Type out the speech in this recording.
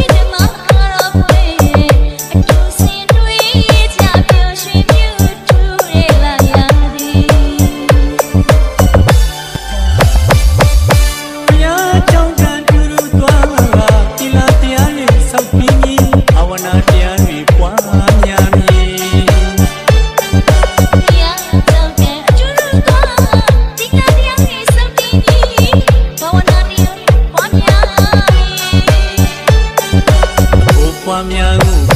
Baby, ပွားများကို